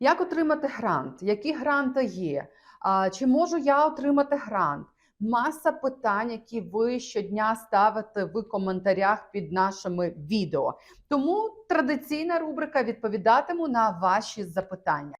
Як отримати грант? Які гранти є? Чи можу я отримати грант? Маса питань, які ви щодня ставите в коментарях під нашими відео. Тому традиційна рубрика відповідатиму на ваші запитання.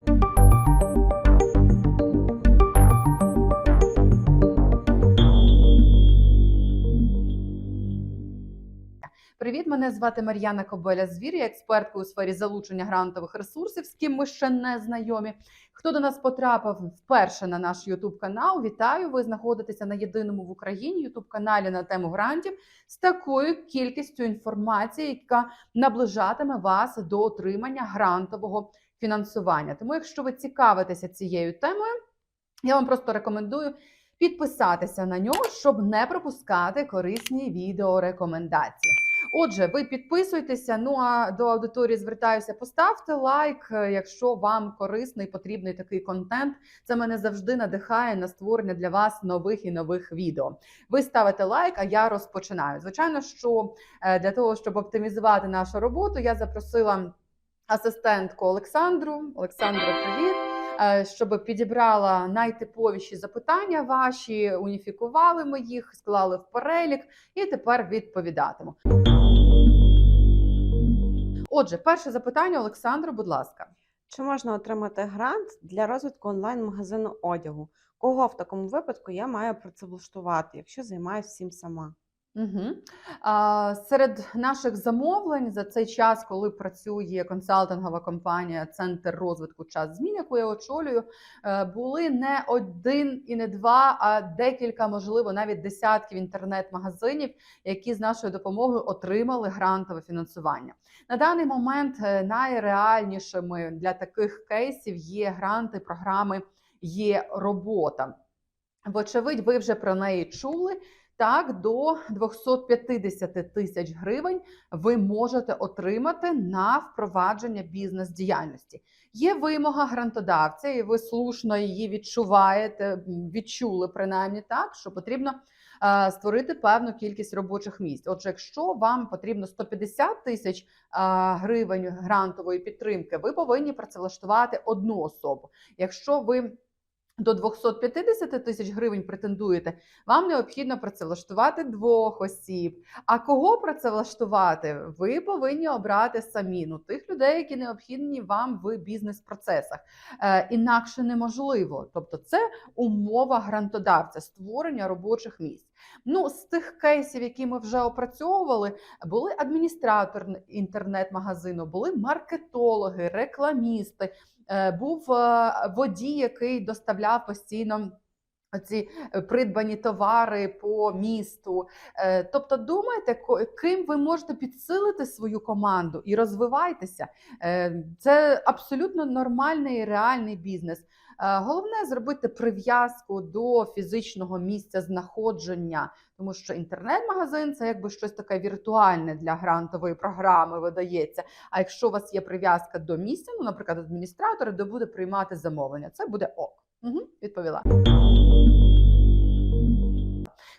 Привіт, мене звати Мар'яна Кобеля Звір, я експертка у сфері залучення грантових ресурсів, з ким ми ще не знайомі. Хто до нас потрапив вперше на наш Ютуб канал? Вітаю! Ви знаходитеся на єдиному в Україні Ютуб каналі на тему грантів з такою кількістю інформації, яка наближатиме вас до отримання грантового фінансування. Тому, якщо ви цікавитеся цією темою, я вам просто рекомендую підписатися на нього, щоб не пропускати корисні відеорекомендації. Отже, ви підписуйтеся. Ну а до аудиторії звертаюся. Поставте лайк, е, якщо вам корисний, потрібний такий контент. Це мене завжди надихає на створення для вас нових і нових відео. Ви ставите лайк, а я розпочинаю. Звичайно, що е, для того, щоб оптимізувати нашу роботу, я запросила асистентку Олександру. Олександру, привіт! Е, Щоб підібрала найтиповіші запитання ваші, уніфікували ми їх, склали в перелік і тепер відповідатиму. Отже, перше запитання, Олександру, будь ласка. Чи можна отримати грант для розвитку онлайн-магазину одягу? Кого в такому випадку я маю працевлаштувати, якщо займаюся всім сама? Угу. А, серед наших замовлень за цей час, коли працює консалтингова компанія Центр розвитку час змін, яку я очолюю, е, були не один і не два, а декілька, можливо, навіть десятків інтернет-магазинів, які з нашою допомогою отримали грантове фінансування. На даний момент е, найреальнішими для таких кейсів є гранти, програми є робота. Вочевидь, ви вже про неї чули. Так, до 250 тисяч гривень ви можете отримати на впровадження бізнес-діяльності. Є вимога грантодавця, і ви слушно її відчуваєте, відчули принаймні так, що потрібно е, створити певну кількість робочих місць. Отже, якщо вам потрібно 150 тисяч е, гривень грантової підтримки, ви повинні працевлаштувати одну особу. Якщо ви до 250 тисяч гривень претендуєте, вам необхідно працевлаштувати двох осіб. А кого працевлаштувати? Ви повинні обрати самі ну, тих людей, які необхідні вам в бізнес-процесах. Е, інакше неможливо. Тобто, це умова грантодавця, створення робочих місць. Ну, з тих кейсів, які ми вже опрацьовували, були адміністратор інтернет-магазину, були маркетологи, рекламісти. Е, був е, водій, який доставляв постійно. Ці придбані товари по місту. Е, тобто, думайте, ким ви можете підсилити свою команду і розвивайтеся. Це абсолютно нормальний реальний бізнес. Головне зробити прив'язку до фізичного місця знаходження, тому що інтернет-магазин це якби щось таке віртуальне для грантової програми видається. А якщо у вас є прив'язка до місця, ну, наприклад, адміністратор, де буде приймати замовлення, це буде ок. Угу, Відповіла.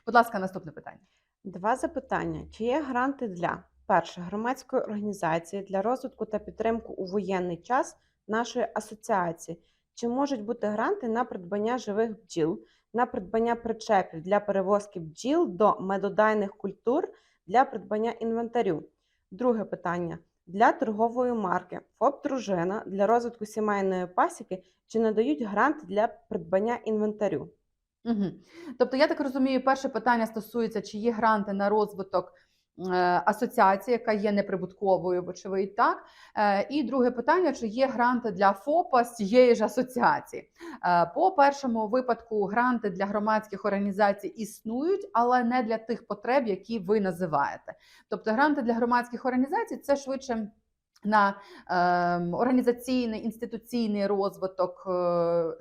Будь ласка, наступне питання. Два запитання: чи є гранти для перше громадської організації для розвитку та підтримку у воєнний час нашої асоціації? Чи можуть бути гранти на придбання живих бджіл, на придбання причепів для перевозки бджіл до медодайних культур для придбання інвентарю? Друге питання для торгової марки ФОП Дружина для розвитку сімейної пасіки чи надають грант для придбання інвентарю? Угу. Тобто, я так розумію, перше питання стосується, чи є гранти на розвиток. Е, асоціації, яка є неприбутковою, вочевидь, так е, і друге питання: чи є гранти для ФОПа з цієї ж асоціації? Е, по першому випадку гранти для громадських організацій існують, але не для тих потреб, які ви називаєте. Тобто, гранти для громадських організацій це швидше. На е, організаційний інституційний розвиток,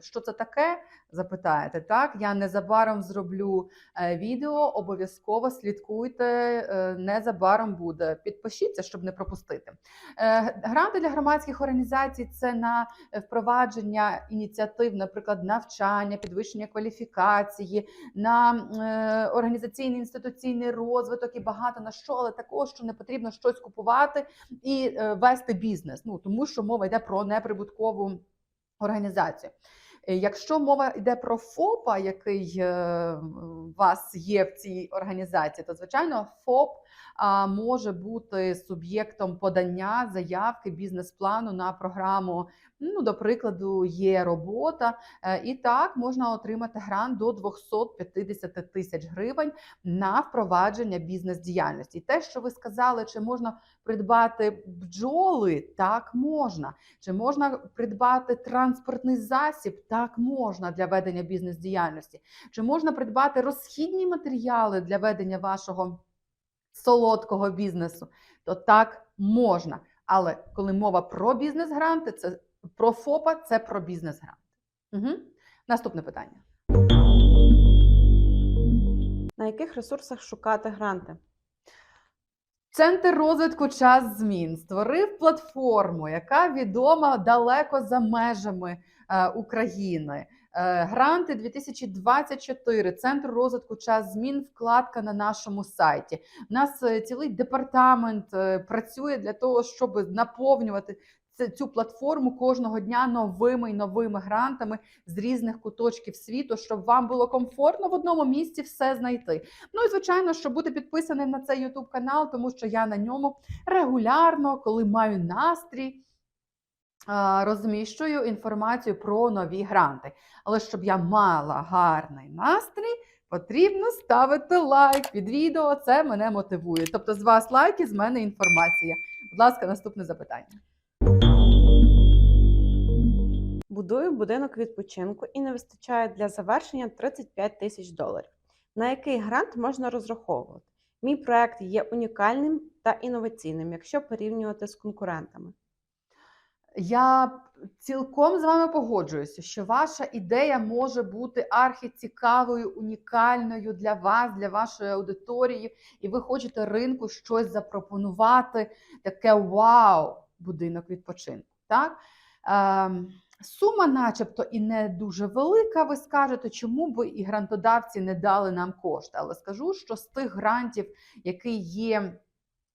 що це таке? запитаєте. Так, я незабаром зроблю е, відео, обов'язково слідкуйте, е, незабаром буде. Підпишіться, щоб не пропустити. Е, гранти для громадських організацій це на впровадження ініціатив, наприклад, навчання, підвищення кваліфікації, на організаційний інституційний розвиток і багато на що, але також, що не потрібно щось купувати і вести бізнес. Ну тому що мова йде про неприбуткову організацію. Е, Якщо мова йде про ФОПа, який е, у вас є в цій організації, то звичайно ФОП може бути суб'єктом подання заявки бізнес-плану на програму. Ну, до прикладу, є робота, Е, і так можна отримати грант до 250 тисяч гривень на впровадження бізнес-діяльності. Те, що ви сказали, чи можна придбати бджоли, так можна. Чи можна придбати транспортний засіб? Так можна для ведення бізнес-діяльності. Чи можна придбати розхідні матеріали для ведення вашого солодкого бізнесу? То так можна. Але коли мова про бізнес-гранти, це про ФОПа, це про бізнес-гранти. Угу. Наступне питання. На яких ресурсах шукати гранти? Центр розвитку час змін створив платформу, яка відома далеко за межами е, України. Е, Гранти 2024, Центр розвитку час змін, вкладка на нашому сайті. У нас е, цілий департамент е, працює для того, щоб наповнювати цю платформу кожного дня новими і новими грантами з різних куточків світу, щоб вам було комфортно в одному місці все знайти. Ну і звичайно, щоб бути підписаним на цей YouTube канал, тому що я на ньому регулярно, коли маю настрій, розміщую інформацію про нові гранти. Але щоб я мала гарний настрій, потрібно ставити лайк під відео. Це мене мотивує. Тобто, з вас лайки, з мене інформація. Будь ласка, наступне запитання. Будую будинок відпочинку і не вистачає для завершення 35 тисяч доларів. На який грант можна розраховувати? Мій проект є унікальним та інноваційним, якщо порівнювати з конкурентами. Я цілком з вами погоджуюся, що ваша ідея може бути архіцікавою, унікальною для вас, для вашої аудиторії, і ви хочете ринку щось запропонувати, таке вау, будинок відпочинку. Так? Ем, сума, начебто, і не дуже велика. Ви скажете, чому би і грантодавці не дали нам кошти. Але скажу, що з тих грантів, які є,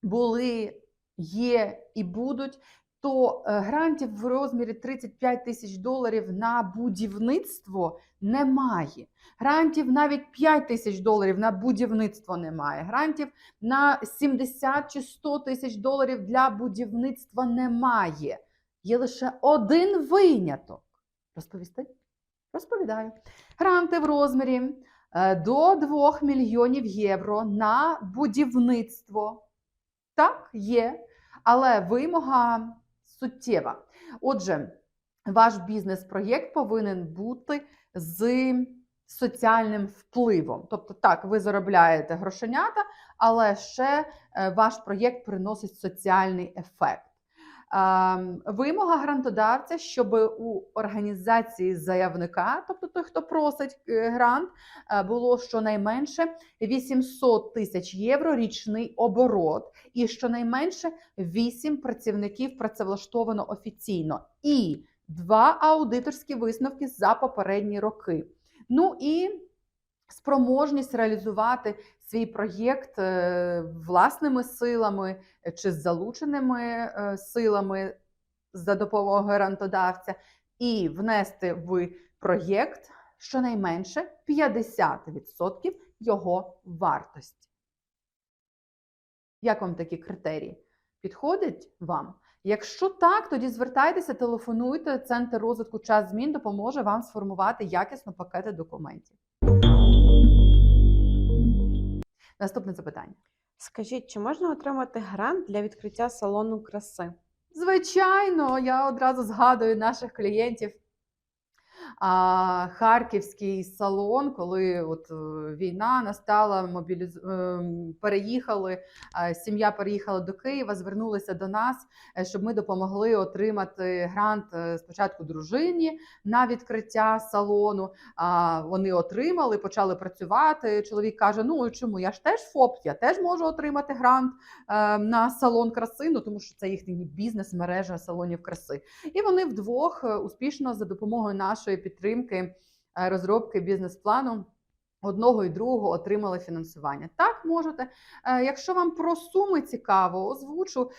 були, є і будуть то е, грантів в розмірі 35 тисяч доларів на будівництво немає. Грантів навіть 5 тисяч доларів на будівництво немає. Грантів на 70 чи 100 тисяч доларів для будівництва немає. Є лише один виняток. Розповісти? Розповідаю. Гранти в розмірі е, до 2 мільйонів євро на будівництво. Так, є. Але вимога суттєва. Отже, ваш бізнес-проєкт повинен бути з соціальним впливом. Тобто, так, ви заробляєте грошенята, але ще е, ваш проєкт приносить соціальний ефект. Ем, Вимога грантодавця, щоб у організації заявника, тобто той, хто просить е, грант, е, було щонайменше 800 тисяч євро річний оборот, і щонайменше 8 працівників працевлаштовано офіційно, і два аудиторські висновки за попередні роки. Ну і спроможність реалізувати свій проєкт е, власними силами е, чи з залученими е, силами за допомогою грантодавця, і внести в проєкт щонайменше 50% його вартості. Як вам такі критерії? Підходять вам? Якщо так, тоді звертайтеся, телефонуйте. Центр розвитку час змін допоможе вам сформувати якісно пакети документів. Наступне запитання. Скажіть, чи можна отримати грант для відкриття салону краси? Звичайно, я одразу згадую наших клієнтів. А, Харківський салон, коли от е, війна настала, мобіліз... е, переїхали, е, сім'я переїхала до Києва, звернулися до нас, е, щоб ми допомогли отримати грант спочатку дружині на відкриття салону. А вони отримали, почали працювати. Чоловік каже: Ну чому я ж теж ФОП, я теж можу отримати грант на салон краси, ну тому що це їхній бізнес, мережа салонів краси. І вони вдвох успішно за допомогою нашої підтримки е, розробки бізнес-плану. Одного і другого отримали фінансування. Так можете. Е, Якщо вам про суми цікаво, озвучу Е,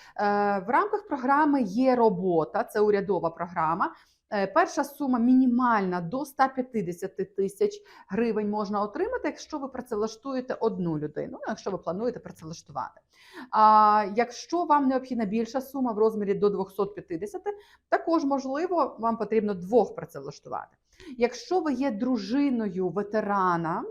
в рамках програми є робота, це урядова програма. Е, Перша сума мінімальна до 150 тисяч гривень можна отримати, якщо ви працевлаштуєте одну людину, ну, якщо ви плануєте працевлаштувати. А якщо вам необхідна більша сума в розмірі до 250, також можливо, вам потрібно двох працевлаштувати. Якщо ви є дружиною ветерана,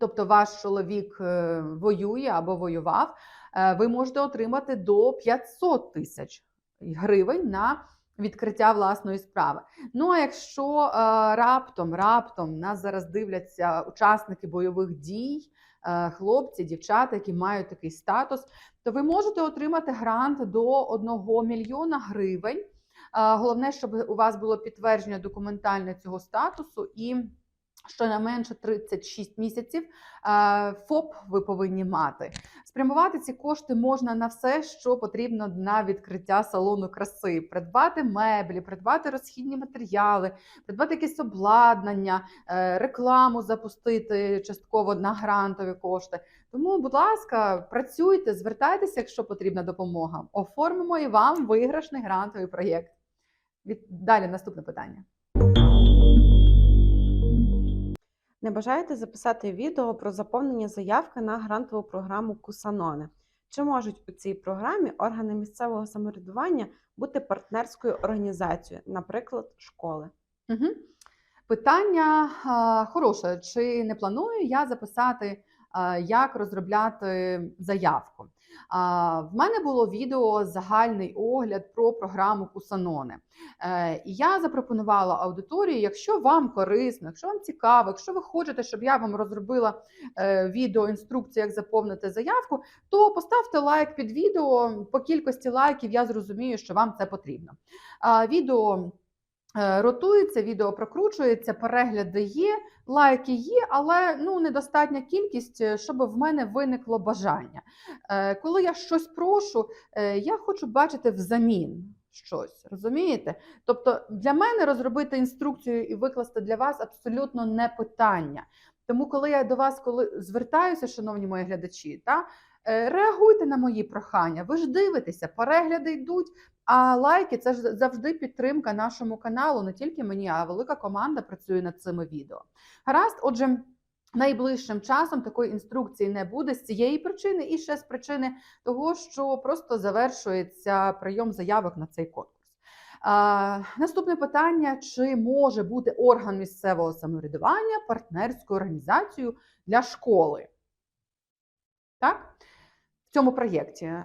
тобто ваш чоловік е, воює або воював, е, ви можете отримати до 500 тисяч гривень на відкриття власної справи. Ну а якщо е, раптом, раптом нас зараз дивляться учасники бойових дій, е, хлопці, дівчата, які мають такий статус, то ви можете отримати грант до 1 мільйона гривень. Е, Головне, щоб у вас було підтвердження документальне цього статусу і щонайменше 36 місяців е, ФОП ви повинні мати. Спрямувати ці кошти можна на все, що потрібно на відкриття салону краси: придбати меблі, придбати розхідні матеріали, придбати якесь обладнання, е, рекламу запустити частково на грантові кошти. Тому, будь ласка, працюйте, звертайтеся, якщо потрібна допомога. Оформимо і вам виграшний грантовий проєкт. Від далі наступне питання. Не бажаєте записати відео про заповнення заявки на грантову програму Кусаноне? Чи можуть у цій програмі органи місцевого самоврядування бути партнерською організацією, наприклад, школи? Угу. Питання хороше. Чи не планую я записати, як розробляти заявку? В мене було відео загальний огляд про програму Кусаноне. Е, і я запропонувала аудиторії, якщо вам корисно, якщо вам цікаво, якщо ви хочете, щоб я вам розробила е, відео інструкцію, як заповнити заявку, то поставте лайк під відео. По кількості лайків я зрозумію, що вам це потрібно. Відео ротується, відео прокручується, перегляди є, лайки є, але ну недостатня кількість, е, щоб в мене виникло бажання. Е, Коли я щось прошу, е, я хочу бачити взамін щось, розумієте? Тобто для мене розробити інструкцію і викласти для вас абсолютно не питання. Тому, коли я до вас коли звертаюся, шановні мої глядачі, та е, реагуйте на мої прохання. Ви ж дивитеся, перегляди йдуть. А лайки це ж завжди підтримка нашому каналу, не тільки мені, а велика команда працює над цими відео. Гаразд, отже. Найближчим часом такої інструкції не буде з цієї причини, і ще з причини того, що просто завершується прийом заявок на цей конкурс. А, наступне питання: чи може бути орган місцевого самоврядування партнерською організацією для школи? Так? В цьому проєкті Е,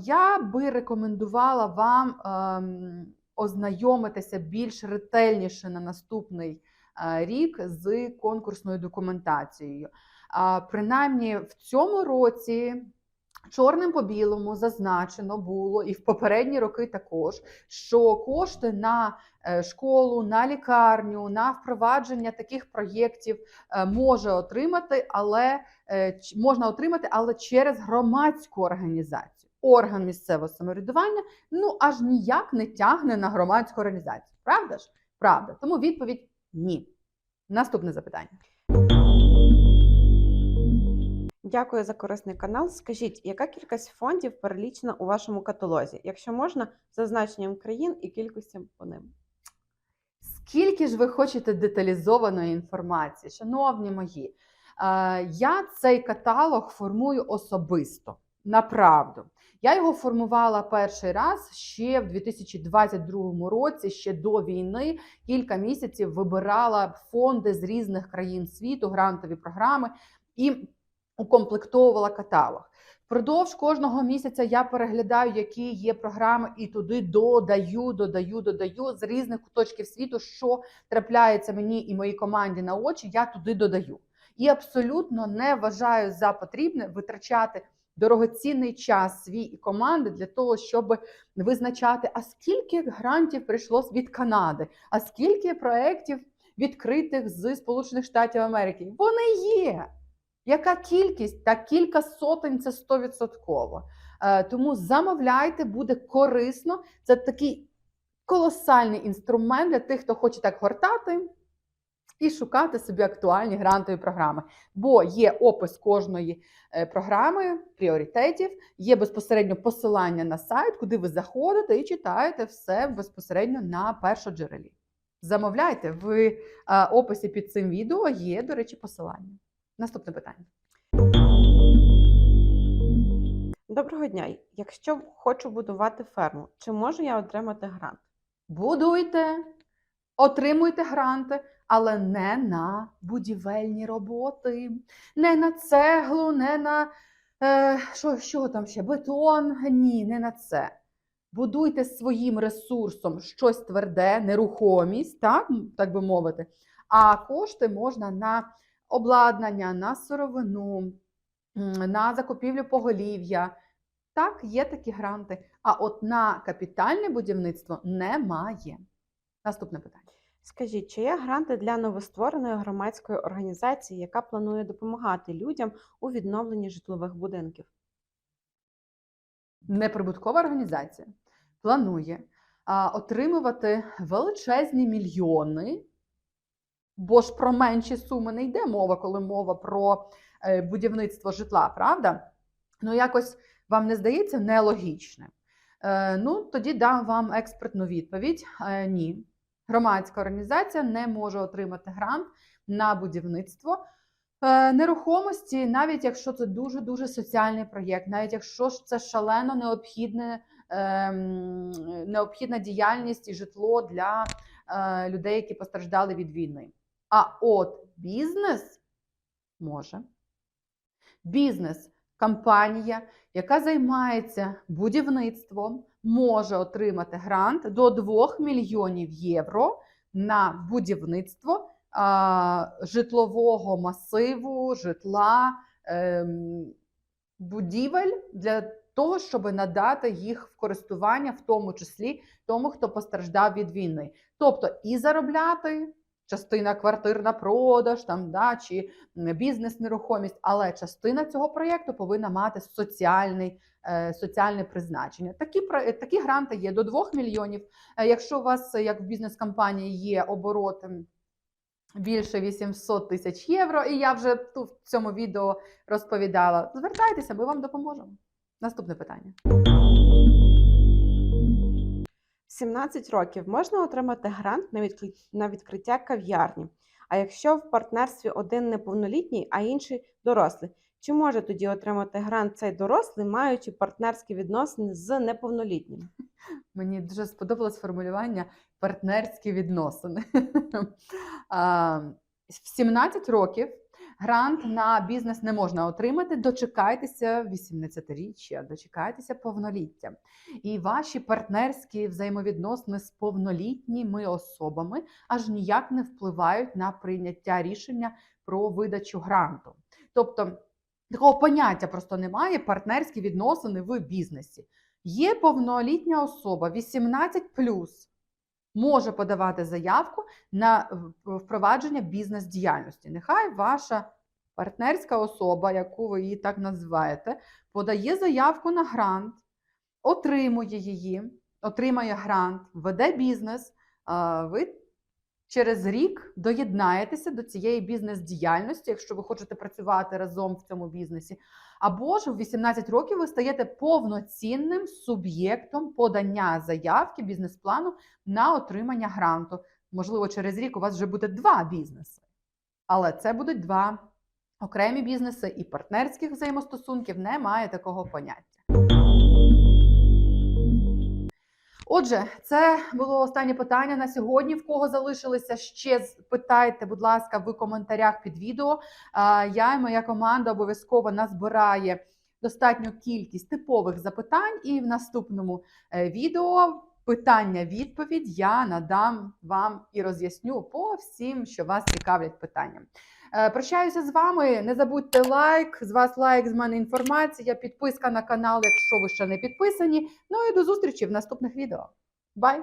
я би рекомендувала вам ем, ознайомитися більш ретельніше на наступний е, рік з конкурсною документацією. Принаймні в цьому році чорним по білому зазначено було і в попередні роки також, що кошти на е, школу, на лікарню, на впровадження таких проєктів е, може отримати, але е, можна отримати, але через громадську організацію. Орган місцевого самоврядування ну аж ніяк не тягне на громадську організацію. Правда ж? Правда. Тому відповідь ні. Наступне запитання. Дякую за корисний канал. Скажіть, яка кількість фондів перелічена у вашому каталозі? Якщо можна, з зазначенням країн і кількістю по ним. Скільки ж ви хочете деталізованої інформації, шановні мої? Е, Я цей каталог формую особисто. Направду. Я його формувала перший раз ще в 2022 році, ще до війни. Кілька місяців вибирала фонди з різних країн світу, грантові програми і укомплектовувала каталог. Впродовж кожного місяця я переглядаю, які є програми, і туди додаю, додаю, додаю з різних куточків світу, що трапляється мені і моїй команді на очі. Я туди додаю. І абсолютно не вважаю за потрібне витрачати дорогоцінний час свій і команди для того, щоб визначати, а скільки грантів прийшло від Канади, а скільки проєктів відкритих з Сполучених Штатів Америки. Вони є. Яка кількість? Та кілька сотень це стовідсотково. Е, Тому замовляйте, буде корисно. Це такий колосальний інструмент для тих, хто хоче так гортати і шукати собі актуальні грантові програми. Бо є опис кожної е, програми, пріоритетів, є безпосередньо посилання на сайт, куди ви заходите і читаєте все безпосередньо на першоджерелі. Замовляйте в е, описі під цим відео є, до речі, посилання. Наступне питання. Доброго дня. Якщо хочу будувати ферму, чи можу я отримати грант? Будуйте, отримуйте гранти, але не на будівельні роботи, не на цеглу, не на е, що, що там ще, бетон. Ні, не на це. Будуйте своїм ресурсом щось тверде, нерухомість, так, так би мовити. А кошти можна на обладнання, на сировину, на закупівлю поголів'я. Так, є такі гранти. А от на капітальне будівництво немає. Наступне питання. Скажіть, чи є гранти для новоствореної громадської організації, яка планує допомагати людям у відновленні житлових будинків? Неприбуткова організація планує а, отримувати величезні мільйони, бо ж про менші суми не йде мова, коли мова про е, будівництво житла, правда? Ну, якось вам не здається нелогічним. Е, ну, тоді дам вам експертну відповідь: Е, ні. Громадська організація не може отримати грант на будівництво е, нерухомості, навіть якщо це дуже дуже соціальний проєкт, навіть якщо це шалено необхідне, ем, необхідна діяльність і житло для людей, які постраждали від війни. А от бізнес може. Бізнес, компанія, яка займається будівництвом, може отримати грант до 2 мільйонів євро на будівництво а, житлового масиву, житла, ем, будівель для того, щоб надати їх в користування, в тому числі тому, хто постраждав від війни. Тобто і заробляти частина квартир на продаж, там да, чи бізнес-нерухомість, але частина цього проєкту повинна мати соціальний. е, Соціальне призначення. Такі такі гранти є до 2 мільйонів. Е, Якщо у вас, як в бізнес-компанії, є оборот більше 800 тисяч євро, і я вже тут в цьому відео розповідала, звертайтеся, ми вам допоможемо. Наступне питання. 17 років можна отримати грант на, відкриття кав'ярні. А якщо в партнерстві один неповнолітній, а інший дорослий, чи може тоді отримати грант цей дорослий, маючи партнерські відносини з неповнолітнім? Мені дуже сподобалось формулювання партнерські відносини. В 17 років грант на бізнес не можна отримати. Дочекайтеся 18-річчя, дочекайтеся повноліття. І ваші партнерські взаємовідносини з повнолітніми особами аж ніяк не впливають на прийняття рішення про видачу гранту. Тобто такого поняття просто немає партнерські відносини в бізнесі. Є повнолітня особа 18 може подавати заявку на впровадження бізнес-діяльності. Нехай ваша партнерська особа, яку ви її так називаєте, подає заявку на грант, отримує її, отримає грант, веде бізнес. Ви через рік доєднаєтеся до цієї бізнес-діяльності, якщо ви хочете працювати разом в цьому бізнесі. Або ж в 18 років ви стаєте повноцінним суб'єктом подання заявки бізнес-плану на отримання гранту. Можливо, через рік у вас вже буде два бізнеси, але це будуть два окремі бізнеси і партнерських взаємостосунків немає такого поняття. Отже, це було останнє питання на сьогодні. В кого залишилися ще питайте, будь ласка, в коментарях під відео. Я і моя команда обов'язково назбирає достатню кількість типових запитань, і в наступному е, відео питання-відповідь я надам вам і роз'ясню по всім, що вас цікавлять питанням. Е, прощаюся з вами. Не забудьте лайк. З вас лайк, з мене інформація, підписка на канал, якщо ви ще не підписані. Ну і до зустрічі в наступних відео. Бай!